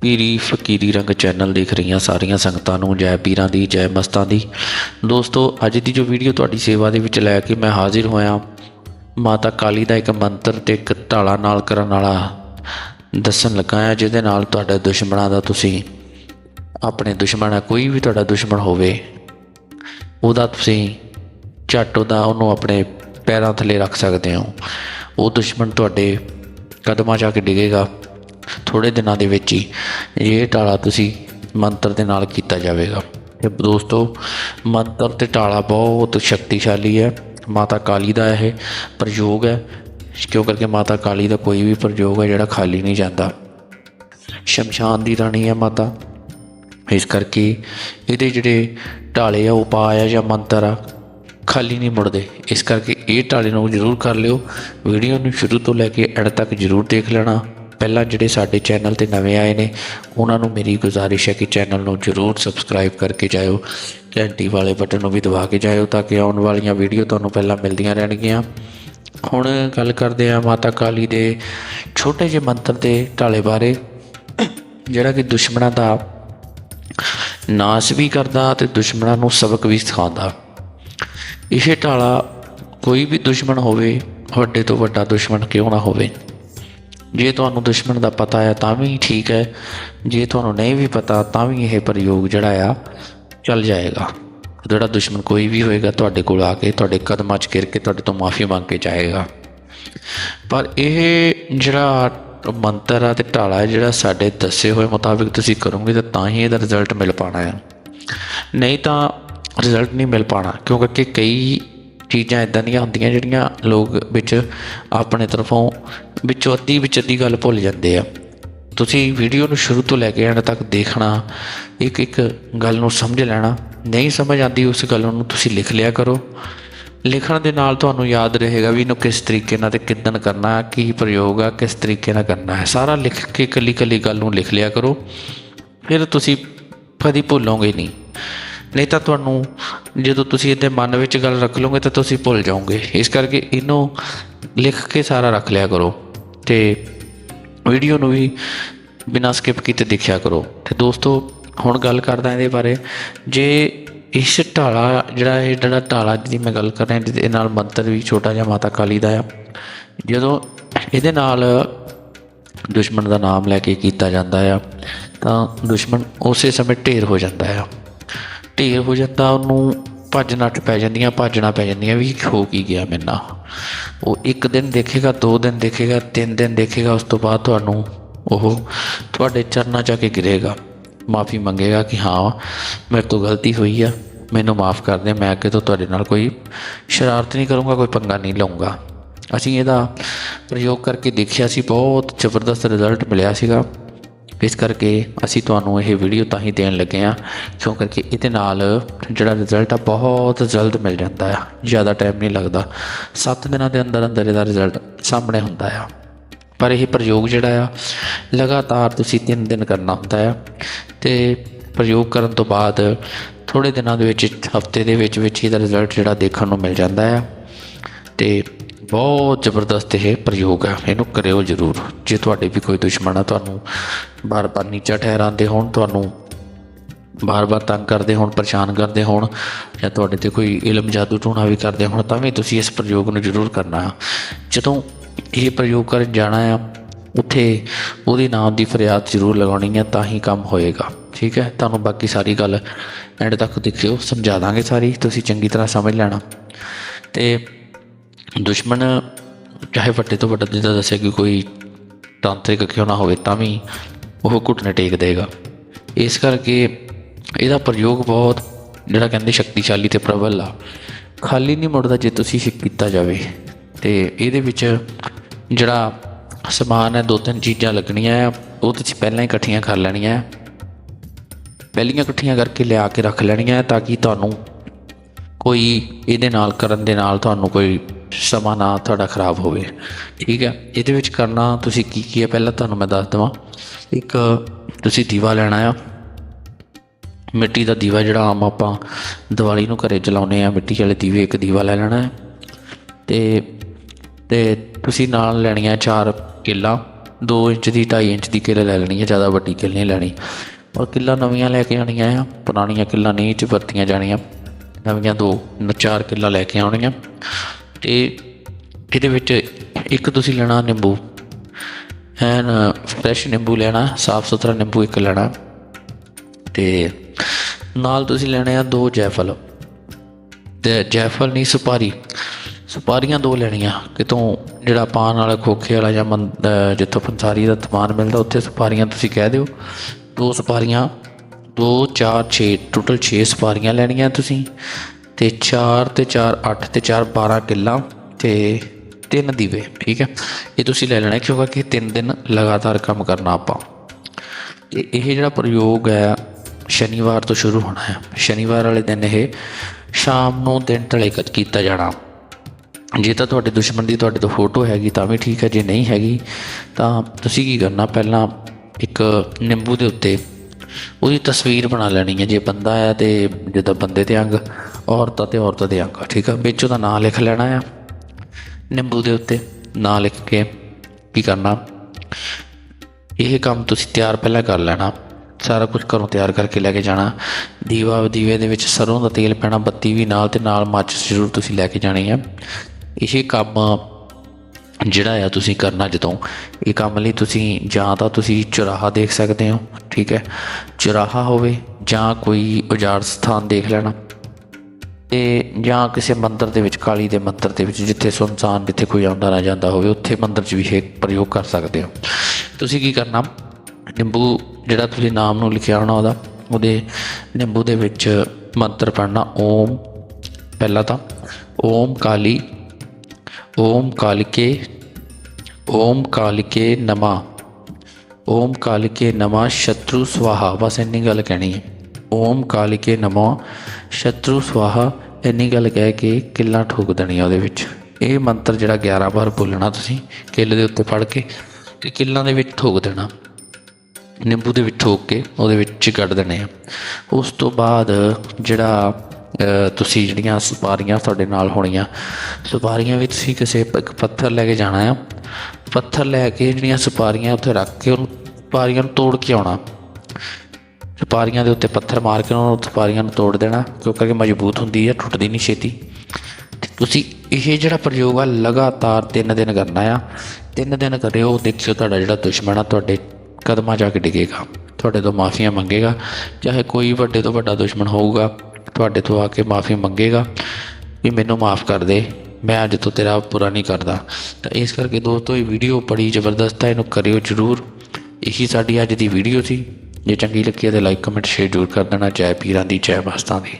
ਪੀਰੀ ਫਕੀਰੀ ਰੰਗ ਚੈਨਲ ਦੇਖ ਰਹੀਆਂ ਸਾਰੀਆਂ ਸੰਗਤਾਂ ਨੂੰ, ਜੈ ਪੀਰਾਂ ਦੀ, ਜੈ ਮਸਤਾਂ ਦੀ। ਦੋਸਤੋ, ਅੱਜ ਦੀ ਜੋ ਵੀਡੀਓ ਤੁਹਾਡੀ ਸੇਵਾ ਦੇ ਵਿੱਚ ਲੈ ਕੇ ਮੈਂ ਹਾਜ਼ਰ ਹੋਇਆ, ਮਾਤਾ ਕਾਲੀ ਦਾ ਇੱਕ ਮੰਤਰ ਤੇ ਇੱਕ ਢਾਲਾ ਨਾਲ ਕਰਨ ਵਾਲਾ ਦੱਸਣ ਲੱਗਾ ਹਾਂ, ਜਿਹਦੇ ਨਾਲ ਤੁਹਾਡੇ ਦੁਸ਼ਮਣਾਂ ਦਾ ਤੁਸੀਂ, ਆਪਣੇ ਦੁਸ਼ਮਣ ਕੋਈ ਵੀ ਤੁਹਾਡਾ ਦੁਸ਼ਮਣ ਹੋਵੇ, ਉਹਦਾ ਤੁਸੀਂ ਝੱਟ ਉਹਦਾ ਉਹਨੂੰ ਆਪਣੇ ਪੈਰਾਂ ਥੱਲੇ ਰੱਖ ਸਕਦੇ ਹੋ। ਉਹ ਦੁਸ਼ਮਣ ਤੁਹਾਡੇ ਕਦਮਾਂ 'ਚ ਆ ਕੇ ਡਿੱਗੇਗਾ। ਥੋੜੇ ਦਿਨਾਂ ਦੇ ਵਿੱਚ ਹੀ ਇਹ ਟਾਲਾ ਤੁਸੀਂ ਮੰਤਰ ਦੇ ਨਾਲ ਕੀਤਾ ਜਾਵੇਗਾ। ਤੇ ਦੋਸਤੋ, ਮੰਤਰ ਤੇ ਟਾਲਾ ਬਹੁਤ ਸ਼ਕਤੀਸ਼ਾਲੀ ਹੈ, ਮਾਤਾ ਕਾਲੀ ਦਾ ਇਹ ਪ੍ਰਯੋਗ ਹੈ, ਕਿਉਂ ਕਰਕੇ ਮਾਤਾ ਕਾਲੀ ਦਾ ਕੋਈ ਵੀ ਪ੍ਰਯੋਗ ਹੈ ਜਿਹੜਾ ਖਾਲੀ ਨਹੀਂ ਜਾਂਦਾ। ਸ਼ਮਸ਼ਾਨ ਦੀ ਰਾਣੀ ਹੈ ਮਾਤਾ। ਇਸ ਕਰਕੇ ਇਹਦੇ ਜਿਹੜੇ ਢਾਲੇ ਆ ਉਪਾਅ ਆ ਜਾਂ ਮੰਤਰ ਆ ਖਾਲੀ ਨਹੀਂ ਮੁੜਦੇ। ਇਸ ਕਰਕੇ ਇਹ ਢਾਲੇ ਨੂੰ ਜ਼ਰੂਰ ਕਰ ਲਿਓ। ਵੀਡੀਓ ਨੂੰ ਸ਼ੁਰੂ ਤੋਂ ਲੈ ਕੇ ਐਂਡ ਤੱਕ ਜ਼ਰੂਰ ਦੇਖ ਲੈਣਾ। ਪਹਿਲਾਂ ਜਿਹੜੇ ਸਾਡੇ ਚੈਨਲ ਤੇ ਨਵੇਂ ਆਏ ਨੇ, ਉਹਨਾਂ ਨੂੰ ਮੇਰੀ ਗੁਜ਼ਾਰਿਸ਼ ਹੈ ਕਿ ਚੈਨਲ ਨੂੰ ਜ਼ਰੂਰ ਸਬਸਕ੍ਰਾਈਬ ਕਰਕੇ ਜਾਇਓ। ਘੰਟੀ ਵਾਲੇ ਬਟਨ ਨੂੰ ਵੀ ਦਬਾ ਕੇ ਜਾਇਓ ਤਾਂ ਕਿ ਆਉਣ ਵਾਲੀਆਂ ਵੀਡੀਓ ਤੁਹਾਨੂੰ ਪਹਿਲਾਂ ਮਿਲਦੀਆਂ ਰਹਿਣਗੀਆਂ। ਹੁਣ ਗੱਲ ਕਰਦੇ ਆ ਮਾਤਾ ਕਾਲੀ ਦੇ ਛੋਟੇ ਜਿਹੇ ਮੰਤਰ ਦੇ ਢਾਲੇ ਬਾਰੇ, ਜਿਹੜਾ ਕਿ ਦੁਸ਼ਮਣਾਂ ਦਾ ਨਾਸ਼ ਵੀ ਕਰਦਾ ਤੇ ਦੁਸ਼ਮਣਾਂ ਨੂੰ ਸਬਕ ਵੀ ਸਿਖਾਉਂਦਾ। ਇਹ ਢਾਲਾ ਕੋਈ ਵੀ ਦੁਸ਼ਮਣ ਹੋਵੇ, ਵੱਡੇ ਤੋਂ ਵੱਡਾ ਦੁਸ਼ਮਣ ਕਿਉਂ ਨਾ ਹੋਵੇ? ਜੇ ਤੁਹਾਨੂੰ ਦੁਸ਼ਮਣ ਦਾ ਪਤਾ ਹੈ ਤਾਂ ਵੀ ਠੀਕ ਹੈ, ਜੇ ਤੁਹਾਨੂੰ ਨਹੀਂ ਵੀ ਪਤਾ ਤਾਂ ਵੀ ਇਹ ਪ੍ਰਯੋਗ ਜਿਹੜਾ ਆ ਚੱਲ ਜਾਏਗਾ। ਜਿਹੜਾ ਦੁਸ਼ਮਣ ਕੋਈ ਵੀ ਹੋਏਗਾ ਤੁਹਾਡੇ ਕੋਲ ਆ ਕੇ, ਤੁਹਾਡੇ ਕਦਮਾਂ 'ਚ ਗਿਰ ਕੇ ਤੁਹਾਡੇ ਤੋਂ ਮਾਫੀ ਮੰਗ ਕੇ ਜਾਏਗਾ। ਪਰ ਇਹ ਜਿਹੜਾ ਮੰਤਰ ਆ ਤੇ ਢਾਲਾ ਜਿਹੜਾ ਸਾਡੇ ਦੱਸੇ ਹੋਏ ਮੁਤਾਬਿਕ ਤੁਸੀਂ ਕਰੋਗੇ ਤਾਂ ਤਾਂ ਹੀ ਇਹਦਾ ਰਿਜ਼ਲਟ ਮਿਲ ਪਾਣਾ ਹੈ ਨਹੀਂ ਤਾਂ ਰਿਜ਼ਲਟ ਨਹੀਂ ਮਿਲ ਪਾਣਾ ਕਿਉਂਕਿ ਕਈ ਚੀਜ਼ਾਂ ਇਦਾਂ ਦੀਆਂ ਹੁੰਦੀਆਂ ਜਿਹੜੀਆਂ ਲੋਕ ਵਿੱਚ ਆਪਣੇ ਤਰਫੋਂ ਵਿੱਚੋਂ ਅੱਧੀ ਵਿੱਚ ਅੱਧੀ ਗੱਲ ਭੁੱਲ ਜਾਂਦੇ ਆ। ਤੁਸੀਂ ਵੀਡੀਓ ਨੂੰ ਸ਼ੁਰੂ ਤੋਂ ਲੈ ਕੇ ਐਂਡ ਤੱਕ ਦੇਖਣਾ, ਇੱਕ ਇੱਕ ਗੱਲ ਨੂੰ ਸਮਝ ਲੈਣਾ, ਨਹੀਂ ਸਮਝ ਆਉਂਦੀ ਉਸ ਗੱਲ ਨੂੰ ਤੁਸੀਂ ਲਿਖ ਲਿਆ ਕਰੋ। ਲਿਖਣ ਦੇ ਨਾਲ ਤੁਹਾਨੂੰ ਯਾਦ ਰਹੇਗਾ ਵੀ ਇਹਨੂੰ ਕਿਸ ਤਰੀਕੇ ਨਾਲ ਤੇ ਕਿੱਦਣ ਕਰਨਾ, ਕੀ ਪ੍ਰਯੋਗ ਆ, ਕਿਸ ਤਰੀਕੇ ਨਾਲ ਕਰਨਾ ਹੈ। ਸਾਰਾ ਲਿਖ ਕੇ ਇਕੱਲੀ ਇਕੱਲੀ ਗੱਲ ਨੂੰ ਲਿਖ ਲਿਆ ਕਰੋ, ਫਿਰ ਤੁਸੀਂ ਕਦੀ ਭੁੱਲੋਗੇ ਨਹੀਂ। ਨਹੀਂ ਤਾਂ ਤੁਹਾਨੂੰ ਜਦੋਂ ਤੁਸੀਂ ਇਹਦੇ ਮਨ ਵਿੱਚ ਗੱਲ ਰੱਖ ਲਓਗੇ ਤਾਂ ਤੁਸੀਂ ਭੁੱਲ ਜਾਓਗੇ। ਇਸ ਕਰਕੇ ਇਹਨੂੰ ਲਿਖ ਕੇ ਸਾਰਾ ਰੱਖ ਲਿਆ ਕਰੋ ਤੇ ਵੀਡੀਓ ਨੂੰ ਵੀ ਬਿਨਾਂ ਸਕਿਪ ਕੀਤੇ ਦੇਖਿਆ ਕਰੋ। ਤੇ ਦੋਸਤੋ, ਹੁਣ ਗੱਲ ਕਰਦਾ ਇਹਦੇ ਬਾਰੇ। ਜੇ ਇਸ ਢਾਲਾ ਜਿਹੜਾ ਇਹ ਜਿਹੜਾ ਢਾਲਾ ਜਿਹਦੀ ਮੈਂ ਗੱਲ ਕਰ ਰਿਹਾ, ਜਿਹਦੇ ਨਾਲ ਮੰਤਰ ਵੀ ਛੋਟਾ ਜਿਹਾ ਮਾਤਾ ਕਾਲੀ ਦਾ ਆ, ਜਦੋਂ ਇਹਦੇ ਨਾਲ ਦੁਸ਼ਮਣ ਦਾ ਨਾਮ ਲੈ ਕੇ ਕੀਤਾ ਜਾਂਦਾ ਆ, ਤਾਂ ਦੁਸ਼ਮਣ ਉਸੇ ਸਮੇਂ ਢੇਰ ਹੋ ਜਾਂਦਾ ਆ। ਢੇਰ ਹੋ ਜਾਂਦਾ, ਉਹਨੂੰ ਭੱਜ ਨੱਠ ਪੈ ਜਾਂਦੀਆਂ ਭੱਜਣਾ ਪੈ ਜਾਂਦੀਆਂ, ਵੀ ਹੋ ਕੀ ਗਿਆ ਮੇਰੇ ਨਾਲ। ਉਹ ਇੱਕ ਦਿਨ ਦੇਖੇਗਾ, ਦੋ ਦਿਨ ਦੇਖੇਗਾ, ਤਿੰਨ ਦਿਨ ਦੇਖੇਗਾ, ਉਸ ਤੋਂ ਬਾਅਦ ਤੁਹਾਨੂੰ ਉਹ ਤੁਹਾਡੇ ਚਰਨਾਂ 'ਚ ਆ ਕੇ ਗਿਰੇਗਾ। ਮਾਫੀ ਮੰਗੇਗਾ ਕਿ ਹਾਂ, ਮੇਰੇ ਤੋਂ ਗਲਤੀ ਹੋਈ ਆ, ਮੈਨੂੰ ਮਾਫ ਕਰ ਦੇ, ਮੈਂ ਅੱਗੇ ਤੋਂ ਤੁਹਾਡੇ ਨਾਲ ਕੋਈ ਸ਼ਰਾਰਤ ਨਹੀਂ ਕਰੂੰਗਾ, ਕੋਈ ਪੰਗਾ ਨਹੀਂ ਲਵਾਂਗਾ ਅਸੀਂ ਇਹਦਾ ਪ੍ਰਯੋਗ ਕਰਕੇ ਦੇਖਿਆ ਸੀ, ਬਹੁਤ ਜ਼ਬਰਦਸਤ ਰਿਜ਼ਲਟ ਮਿਲਿਆ ਸੀਗਾ। ਇਸ ਕਰਕੇ ਅਸੀਂ ਤੁਹਾਨੂੰ ਇਹ ਵੀਡੀਓ ਤਾਂ ਹੀ ਦੇਣ ਲੱਗੇ ਆ ਕਿਉਂ ਕਰਕੇ ਇਹਦੇ ਨਾਲ ਜਿਹੜਾ ਰਿਜ਼ਲਟ ਆ ਬਹੁਤ ਜਲਦ ਮਿਲ ਜਾਂਦਾ ਆ, ਜ਼ਿਆਦਾ ਟਾਈਮ ਨਹੀਂ ਲੱਗਦਾ। 7 ਦਿਨਾਂ ਦੇ ਅੰਦਰ ਅੰਦਰ ਇਹਦਾ ਰਿਜ਼ਲਟ ਸਾਹਮਣੇ ਹੁੰਦਾ ਆ। ਪਰ ਇਹ ਪ੍ਰਯੋਗ ਜਿਹੜਾ ਆ, ਲਗਾਤਾਰ ਤੁਸੀਂ 3 ਦਿਨ ਕਰਨਾ ਹੁੰਦਾ ਆ। ਤੇ ਪ੍ਰਯੋਗ ਕਰਨ ਤੋਂ ਬਾਅਦ ਥੋੜੇ ਦਿਨਾਂ ਦੇ ਵਿੱਚ, ਹਫ਼ਤੇ ਦੇ ਵਿੱਚ ਵਿੱਚ ਇਹਦਾ ਰਿਜ਼ਲਟ ਜਿਹੜਾ ਦੇਖਣ ਨੂੰ ਮਿਲ ਜਾਂਦਾ ਆ। ਤੇ ਬਹੁਤ ਜ਼ਬਰਦਸਤ ਇਹ ਪ੍ਰਯੋਗ ਹੈ ਇਹਨੂੰ ਕਰਿਓ ਜ਼ਰੂਰ। ਜੇ ਤੁਹਾਡੇ ਵੀ ਕੋਈ ਦੁਸ਼ਮਣ ਆ, ਤੁਹਾਨੂੰ ਬਾਰ-ਬਾਰ ਨੀਚਾ ਠਹਿਰਾਉਂਦੇ ਹੋਣ, ਤੁਹਾਨੂੰ ਬਾਰ-ਬਾਰ ਤੰਗ ਕਰਦੇ ਹੋਣ, ਪਰੇਸ਼ਾਨ ਕਰਦੇ ਹੋਣ, ਜਾਂ ਤੁਹਾਡੇ ਤੇ ਕੋਈ ਇਲਮ, ਜਾਦੂ, ਟੂਣਾ ਵੀ ਕਰਦੇ ਹੋਣ, ਤਾਂ ਵੀ ਤੁਸੀਂ ਇਸ ਪ੍ਰਯੋਗ ਨੂੰ ਜ਼ਰੂਰ ਕਰਨਾ ਹੈ ਜਦੋਂ ਇਹ ਪ੍ਰਯੋਗ ਕਰਨ ਜਾਣਾ ਆ, ਉੱਥੇ ਉਹਦੇ ਨਾਮ ਦੀ ਫਰਿਆਦ ਜ਼ਰੂਰ ਲਗਾਉਣੀ ਹੈ ਤਾਂ ਹੀ ਕੰਮ ਹੋਏਗਾ। ਠੀਕ ਹੈ? ਤੁਹਾਨੂੰ ਬਾਕੀ ਸਾਰੀ ਗੱਲ ਐਂਡ ਤੱਕ ਦੇਖਿਓ, ਸਮਝਾ ਦਾਂਗੇ ਸਾਰੀ। ਤੁਸੀਂ ਚੰਗੀ ਤਰ੍ਹਾਂ ਸਮਝ ਲੈਣਾ। ਤੇ ਦੁਸ਼ਮਣ, ਚਾਹੇ ਵੱਡੇ ਤੋਂ ਵੱਡਾ ਜਿੱਦਾਂ ਦੱਸਿਆ ਕਿ ਕੋਈ ਤਾਂਤਰਿਕ ਕਿਉਂ ਨਾ ਹੋਵੇ, ਤਾਂ ਵੀ ਉਹ ਘੁੱਟਨੇ ਟੇਕ ਦੇਗਾ। ਇਸ ਕਰਕੇ ਇਹਦਾ ਪ੍ਰਯੋਗ ਬਹੁਤ ਜਿਹੜਾ ਕਹਿੰਦੇ ਸ਼ਕਤੀਸ਼ਾਲੀ ਤੇ ਪ੍ਰਬਲ ਆ। ਖਾਲੀ ਨਹੀਂ ਮੁੜਦਾ ਜੇ ਤੁਸੀਂ ਇਹ ਕੀਤਾ ਜਾਵੇ। ਤੇ ਇਹਦੇ ਵਿੱਚ ਜਿਹੜਾ ਸਮਾਨ ਹੈ, ਦੋ ਤਿੰਨ ਚੀਜ਼ਾਂ ਲੱਗਣੀਆਂ ਉਹ ਤੁਸੀਂ ਪਹਿਲਾਂ ਹੀ ਇਕੱਠੀਆਂ ਕਰ ਲੈਣੀਆਂ ਪਹਿਲੀਆਂ ਇਕੱਠੀਆਂ ਕਰਕੇ ਲਿਆ ਕੇ ਰੱਖ ਲੈਣੀਆਂ ਤਾਂ ਕਿ ਤੁਹਾਨੂੰ ਕੋਈ ਇਹਦੇ ਨਾਲ ਕਰਨ ਦੇ ਨਾਲ ਤੁਹਾਨੂੰ ਕੋਈ ਸਮਾਂ ਨਾ ਤੁਹਾਡਾ ਖਰਾਬ ਹੋਵੇ। ਠੀਕ ਹੈ? ਇਹਦੇ ਵਿੱਚ ਕਰਨਾ ਤੁਸੀਂ ਕੀ ਕੀ ਹੈ? ਪਹਿਲਾਂ ਤੁਹਾਨੂੰ ਮੈਂ ਦੱਸ ਦਵਾਂ। ਇੱਕ, ਤੁਸੀਂ ਦੀਵਾ ਲੈਣਾ ਆ। ਮਿੱਟੀ ਦਾ ਦੀਵਾ ਜਿਹੜਾ ਆਮ ਆਪਾਂ ਦੀਵਾਲੀ ਨੂੰ ਘਰੇ ਜਲਾਉਂਦੇ ਆ ਮਿੱਟੀ ਵਾਲੇ ਦੀਵੇ ਇੱਕ ਦੀਵਾ ਲੈ ਲੈਣਾ ਹੈ। ਤੇ ਤੇ ਤੁਸੀਂ ਨਾਲ ਲੈਣੀਆਂ ਚਾਰ ਕਿੱਲਾ। 2 ਇੰਚ ਦੀ 2.5 ਇੰਚ ਦੀ ਕਿੱਲ ਲੈ ਲੈਣੀ ਹੈ। ਜ਼ਿਆਦਾ ਵੱਡੀ ਕਿੱਲ ਨਹੀਂ ਲੈਣੀ। ਔਰ ਕਿੱਲਾ ਨਵੀਆਂ ਲੈ ਕੇ ਆਉਣੀਆਂ ਆ। ਪੁਰਾਣੀਆਂ ਕਿੱਲਾ ਨਹੀਂ ਚ ਵਰਤੀਆਂ ਜਾਣੀਆਂ। ਨਵੀਆਂ ਦੋ, ਚਾਰ ਕਿੱਲਾ ਲੈ ਕੇ ਆਉਣੀਆਂ। ਤੇ ਇਹਦੇ ਵਿੱਚ ਇੱਕ ਤੁਸੀਂ ਲੈਣਾ ਨਿੰਬੂ। ਐਨ ਫਰੈਸ਼ ਨਿੰਬੂ ਲੈਣਾ, ਸਾਫ਼ ਸੁਥਰਾ ਨਿੰਬੂ ਇੱਕ ਲੈਣਾ। ਤੇ ਨਾਲ ਤੁਸੀਂ ਲੈਣੇ ਆ ਦੋ ਜੈਫਲ। ਤੇ ਜੈਫਲ ਨਹੀਂ, ਸੁਪਾਰੀ। ਸੁਪਾਰੀਆਂ ਦੋ ਲੈਣੀਆਂ। ਕਿਤੋਂ ਜਿਹੜਾ ਪਾਨ ਵਾਲਾ, ਖੋਖੇ ਵਾਲਾ ਜਾਂ ਮੰ- ਜਿੱਥੋਂ ਪੰਸਾਰੀ ਦਾ ਸਮਾਨ ਮਿਲਦਾ, ਉੱਥੇ ਸੁਪਾਰੀਆਂ ਤੁਸੀਂ ਕਹਿ ਦਿਓ। ਦੋ ਸੁਪਾਰੀਆਂ 2 4 6 ਟੋਟਲ 6 ਸੁਪਾਰੀਆਂ ਲੈਣੀਆਂ ਤੁਸੀਂ। ਤੇ 4 ਤੇ 4 8 ਤੇ 4 12 ਕਿੱਲਾਂ ਤੇ ਤਿੰਨ ਦੀਵੇ, ਠੀਕ ਹੈ? ਇਹ ਤੁਸੀਂ ਲੈ ਲੈਣਾ, ਕਿਉਂਕਿ ਤਿੰਨ ਦਿਨ ਲਗਾਤਾਰ ਕੰਮ ਕਰਨਾ ਆਪਾਂ। ਤੇ ਇਹ ਜਿਹੜਾ ਪ੍ਰਯੋਗ ਹੈ, ਸ਼ਨੀਵਾਰ ਤੋਂ ਸ਼ੁਰੂ ਹੋਣਾ ਹੈ। ਸ਼ਨੀਵਾਰ ਵਾਲੇ ਦਿਨ ਇਹ ਸ਼ਾਮ ਨੂੰ ਦਿਨ ਢਲੇ ਕ- ਕੀਤਾ ਜਾਣਾ। ਜੇ ਤਾਂ ਤੁਹਾਡੇ ਦੁਸ਼ਮਣ ਦੀ ਤੁਹਾਡੇ ਤੋਂ ਫੋਟੋ ਹੈਗੀ, ਤਾਂ ਵੀ ਠੀਕ ਹੈ, ਜੇ ਨਹੀਂ ਹੈਗੀ, ਤਾਂ ਤੁਸੀਂ ਕੀ ਕਰਨਾ? ਪਹਿਲਾਂ ਇੱਕ ਨਿੰਬੂ ਦੇ ਉੱਤੇ ਉਹਦੀ ਤਸਵੀਰ ਬਣਾ ਲੈਣੀ ਹੈ। ਜੇ ਬੰਦਾ ਹੈ ਤੇ ਜਿੱਦਾਂ ਬੰਦੇ ਤੇ ਅੰਗ ਔਰਤਾਂ ਅਤੇ ਔਰਤਾਂ ਦੇ ਅੰਗ, ਠੀਕ ਆ? ਵਿੱਚ ਉਹਦਾ ਨਾਂ ਲਿਖ ਲੈਣਾ ਆ। ਨਿੰਬੂ ਦੇ ਉੱਤੇ ਨਾਂ ਲਿਖ ਕੇ ਕੀ ਕਰਨਾ? ਇਹ ਕੰਮ ਤੁਸੀਂ ਤਿਆਰ ਪਹਿਲਾਂ ਕਰ ਲੈਣਾ। ਸਾਰਾ ਕੁਝ ਘਰੋਂ ਤਿਆਰ ਕਰਕੇ ਲੈ ਕੇ ਜਾਣਾ। ਦੀਵਾ, ਦੀਵੇ ਦੇ ਵਿੱਚ ਸਰੋਂ ਦਾ ਤੇਲ ਪੈਣਾ, ਬੱਤੀ ਵੀ ਨਾਲ ਤੇ ਨਾਲ ਮਾਚਿਸ ਜ਼ਰੂਰ ਤੁਸੀਂ ਲੈ ਕੇ ਜਾਣੀ ਆ। ਇਹ ਕੰਮ ਜਿਹੜਾ ਆ ਤੁਸੀਂ ਕਰਨਾ ਜਦੋਂ। ਇਹ ਕੰਮ ਲਈ ਤੁਸੀਂ ਜਾਂ ਤਾਂ ਤੁਸੀਂ ਚੁਰਾਹਾ ਦੇਖ ਸਕਦੇ ਹੋ, ਠੀਕ ਹੈ? ਚੁਰਾਹਾ ਹੋਵੇ ਜਾਂ ਕੋਈ ਉਜਾੜ ਸਥਾਨ ਦੇਖ ਲੈਣਾ। ਤੇ ਜਾਂ ਕਿਸੇ ਮੰਦਿਰ ਦੇ ਵਿੱਚ, ਕਾਲੀ ਦੇ ਮੰਦਿਰ ਦੇ ਵਿੱਚ, ਜਿੱਥੇ ਸੁਨਸਾਨ ਜਿੱਥੇ ਕੋਈ ਆਉਂਦਾ ਨਾ ਜਾਂਦਾ ਹੋਵੇ, ਉੱਥੇ ਮੰਦਿਰ 'ਚ ਵੀ ਇਹ ਪ੍ਰਯੋਗ ਕਰ ਸਕਦੇ ਹੋ। ਤੁਸੀਂ ਕੀ ਕਰਨਾ? ਨਿੰਬੂ ਜਿਹੜਾ ਤੁਸੀਂ ਨਾਮ ਨੂੰ ਲਿਖਿਆ ਹੋਣਾ ਉਹਦਾ, ਉਹਦੇ ਨਿੰਬੂ ਦੇ ਵਿੱਚ ਮੰਤਰ ਪੜਨਾ ਓਮ, ਪਹਿਲਾ ਤਾਂ, ਓਮ ਕਾਲੀ, ਓਮ ਕਾਲਿਕੇ ਓਮ ਕਾਲਿਕੇ ਨਮਾ, ਓਮ ਕਾਲਿਕੇ ਨਮਾ, ਸ਼ਤਰੂ ਸਵਾਹਾ, ਬਸ ਇੰਨੀ ਗੱਲ ਕਹਿਣੀ ਹੈ। ਓਮ ਕਾਲਿਕੇ ਨਮਾ ਸ਼ਤਰੂ ਸਵਾਹਾ। ਇੰਨੀ ਗੱਲ ਕਹਿ ਕੇ ਕਿੱਲਾ ਠੋਕ ਦੇਣੀ ਆ ਉਹਦੇ ਵਿੱਚ। ਇਹ ਮੰਤਰ ਜਿਹੜਾ 11 ਵਾਰ ਬੋਲਣਾ ਤੁਸੀਂ, ਕਿੱਲ ਦੇ ਉੱਤੇ ਫੜ ਕੇ ਤੇ ਕਿੱਲਾਂ ਦੇ ਵਿੱਚ ਠੋਕ ਦੇਣਾ। ਨਿੰਬੂ ਦੇ ਵਿੱਚ ਠੋਕ ਕੇ ਉਹਦੇ ਵਿੱਚ ਕੱਢ ਦੇਣੇ ਆ। ਉਸ ਤੋਂ ਬਾਅਦ ਜਿਹੜਾ ਤੁਸੀਂ ਜਿਹੜੀਆਂ ਸੁਪਾਰੀਆਂ ਤੁਹਾਡੇ ਨਾਲ ਹੋਣੀਆਂ ਸੁਪਾਰੀਆਂ ਵਿੱਚ ਤੁਸੀਂ ਕਿਸੇ ਇੱਕ ਪੱਥਰ ਲੈ ਕੇ ਜਾਣਾ ਆ। ਪੱਥਰ ਲੈ ਕੇ ਜਿਹੜੀਆਂ ਸੁਪਾਰੀਆਂ ਉੱਥੇ ਰੱਖ ਕੇ ਉਹਨੂੰ ਸਪਾਰੀਆਂ ਨੂੰ ਤੋੜ ਕੇ ਆਉਣਾ। ਸੁਪਾਰੀਆਂ ਦੇ ਉੱਤੇ ਪੱਥਰ ਮਾਰ ਕੇ ਉਹਨਾਂ ਨੂੰ ਸੁਪਾਰੀਆਂ ਨੂੰ ਤੋੜ ਦੇਣਾ ਕਿਉਂਕਿ ਮਜ਼ਬੂਤ ਹੁੰਦੀ ਹੈ, ਟੁੱਟਦੀ ਨਹੀਂ ਛੇਤੀ। ਤੇ ਤੁਸੀਂ ਇਹ ਜਿਹੜਾ ਪ੍ਰਯੋਗ ਆ, ਲਗਾਤਾਰ 3 ਦਿਨ ਕਰਨਾ ਆ 3 ਦਿਨ ਕਰਿਓ, ਦੇਖਿਓ ਤੁਹਾਡਾ ਜਿਹੜਾ ਦੁਸ਼ਮਣ ਆ, ਤੁਹਾਡੇ ਕਦਮਾਂ ਜਾ ਕੇ ਡਿੱਗੇਗਾ, ਤੁਹਾਡੇ ਤੋਂ ਮਾਫੀਆਂ ਮੰਗੇਗਾ, ਚਾਹੇ ਕੋਈ ਵੱਡੇ ਤੋਂ ਵੱਡਾ ਦੁਸ਼ਮਣ ਹੋਊਗਾ, ਤੁਹਾਡੇ ਤੋਂ ਆ ਕੇ ਮਾਫੀ ਮੰਗੇਗਾ, ਵੀ ਮੈਨੂੰ ਮਾਫ ਕਰ ਦੇ, ਮੈਂ ਅੱਜ ਤੋਂ ਤੇਰਾ ਪੂਰਾ ਨਹੀਂ ਕਰਦਾ। ਤਾਂ ਇਸ ਕਰਕੇ ਦੋਸਤੋ, ਇਹ ਵੀਡੀਓ ਬੜੀ ਜ਼ਬਰਦਸਤ ਹੈ ਇਹਨੂੰ ਕਰਿਓ ਜ਼ਰੂਰ। ਇਹੀ ਸਾਡੀ ਅੱਜ ਦੀ ਵੀਡੀਓ ਸੀ। ਜੇ ਚੰਗੀ ਲੱਗੀ ਹੈ ਤਾਂ ਲਾਈਕ ਕਮੈਂਟ ਸ਼ੇਅਰ ਜ਼ਰੂਰ ਕਰ ਦੇਣਾ ਜੈ ਪੀਰਾਂ ਦੀ, ਜੈ ਮਸਤਾਂ ਦੀ।